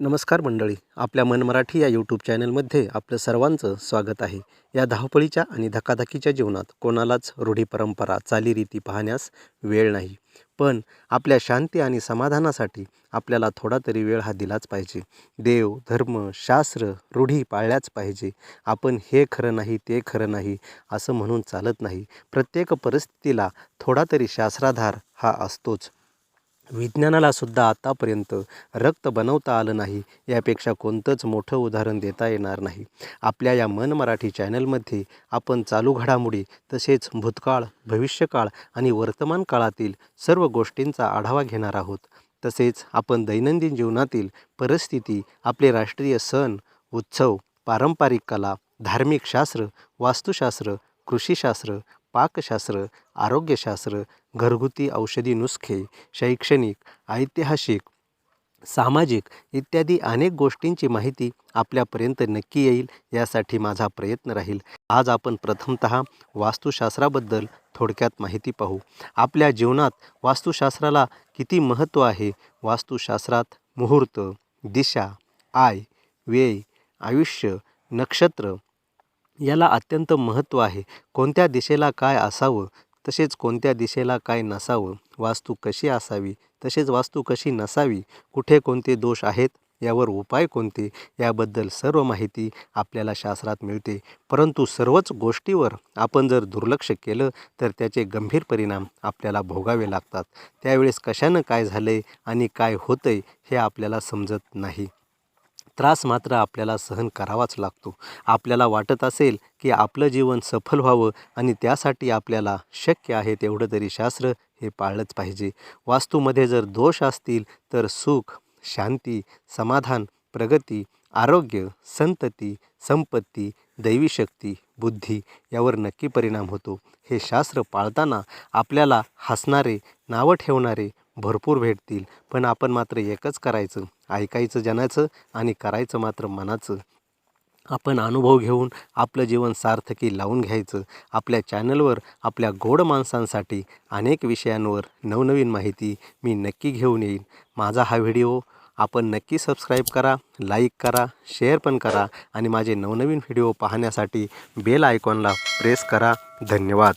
नमस्कार मंडळी आपल्या मन मराठी या यूट्यूब चॅनलमध्ये आपलं सर्वांचं स्वागत आहे. या धावपळीच्या आणि धकाधकीच्या जीवनात कोणालाच रूढी परंपरा चालीरीती पाहण्यास वेळ नाही. पण आपल्या शांती आणि समाधानासाठी आपल्याला थोडा तरी वेळ हा दिलाच पाहिजे. देव धर्म शास्त्र रूढी पाळल्याच पाहिजे. आपण हे खरं नाही ते खरं नाही असं म्हणून चालत नाही. प्रत्येक परिस्थितीला थोडा तरी शास्त्राधार हा असतोच. विज्ञानाला सुद्धा आतापर्यंत रक्त बनवता आलं नाही यापेक्षा कोणतंच मोठं उदाहरण देता येणार नाही. आपल्या या मन मराठी चॅनलमध्ये आपण चालू घडामोडी तसेच भूतकाळ भविष्यकाळ आणि वर्तमान काळातील सर्व गोष्टींचा आढावा घेणार आहोत. तसेच आपण दैनंदिन जीवनातील परिस्थिती आपले राष्ट्रीय सण उत्सव पारंपरिक कला धार्मिक शास्त्र वास्तुशास्त्र कृषीशास्त्र पाकशास्त्र आरोग्यशास्त्र घरगुती औषधी नुस्खे शैक्षणिक ऐतिहासिक सामाजिक इत्यादी अनेक गोष्टींची माहिती आपल्यापर्यंत नक्की येईल यासाठी माझा प्रयत्न राहील. आज आपण प्रथमत वास्तुशास्त्राबद्दल थोडक्यात माहिती पाहू. आपल्या जीवनात वास्तुशास्त्राला किती महत्त्व आहे? वास्तुशास्त्रात मुहूर्त दिशा आय व्यय आयुष्य नक्षत्र याला अत्यंत महत्त्व आहे. कोणत्या दिशेला काय असावं तसेच कोणत्या दिशेला काय नसावं वास्तू कशी असावी तसेच वास्तू कशी नसावी कुठे कोणते दोष आहेत यावर उपाय कोणते याबद्दल सर्व माहिती आपल्याला शास्त्रात मिळते. परंतु सर्वच गोष्टीवर आपण जर दुर्लक्ष केलं तर त्याचे गंभीर परिणाम आपल्याला भोगावे लागतात. त्यावेळेस कशानं काय झालं आहे आणि काय होतं आहे हे आपल्याला समजत नाही. त्रास मात्र आपल्याला सहन करावाच लागतो. आपल्याला वाटत असेल की आपलं जीवन सफल व्हावं आणि त्यासाठी आपल्याला शक्य आहे तेवढं तरी शास्त्र हे पाळलंच पाहिजे. वास्तूमध्ये जर दोष असतील तर सुख शांती समाधान प्रगती आरोग्य संतती संपत्ती दैवी शक्ती बुद्धी यावर नक्की परिणाम होतो. हे शास्त्र पाळताना आपल्याला हसणारे नावं ठेवणारे भरपूर भेटतील. पण आपण मात्र एकच करायचं ऐकायचं जनाचं आणि करायचं मात्र मनाचं. आपण अनुभव घेऊन आपलं जीवन सार्थकी लावून घ्यायचं. आपल्या चॅनलवर आपल्या गोड माणसांसाठी अनेक विषयांवर नवनवीन माहिती मी नक्की घेऊन येईन. माझा हा व्हिडिओ आपण नक्की सबस्क्राईब करा लाईक करा शेअर पण करा आणि माझे नवनवीन व्हिडिओ पाहण्यासाठी बेल आयकॉनला प्रेस करा. धन्यवाद.